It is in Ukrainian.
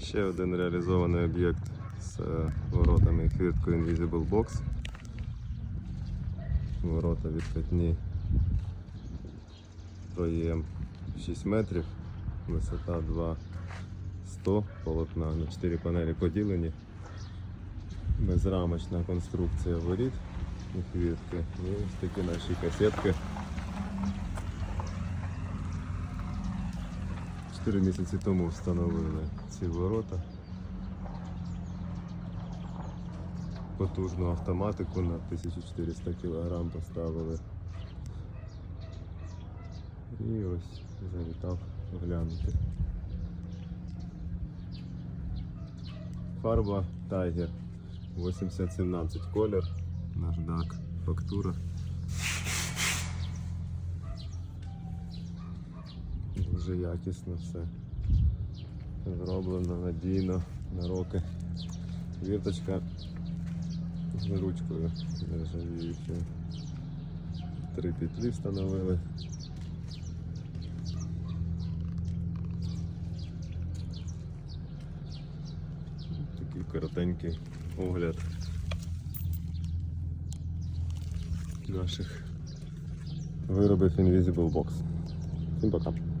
Ще один реалізований об'єкт з е, воротами хвірткою Invisible Box. Ворота відкатні проєм 6 метрів, висота 2,100 полотна на 4 панелі поділені. Безрамочна конструкція воріт і хвіртки. І ось такі наші касетки. 4 місяці тому встановили ці ворота. Потужну автоматику на 1400 кг поставили. І ось завітав глянути. Фарба Tiger 8017 колір, наждак, фактура. Дуже якісно все. Зроблено надійно на роки. Вірточка з ручкою нержавіючою. Три петлі встановили. Такий коротенький огляд наших виробів Invisible Box. Всім пока.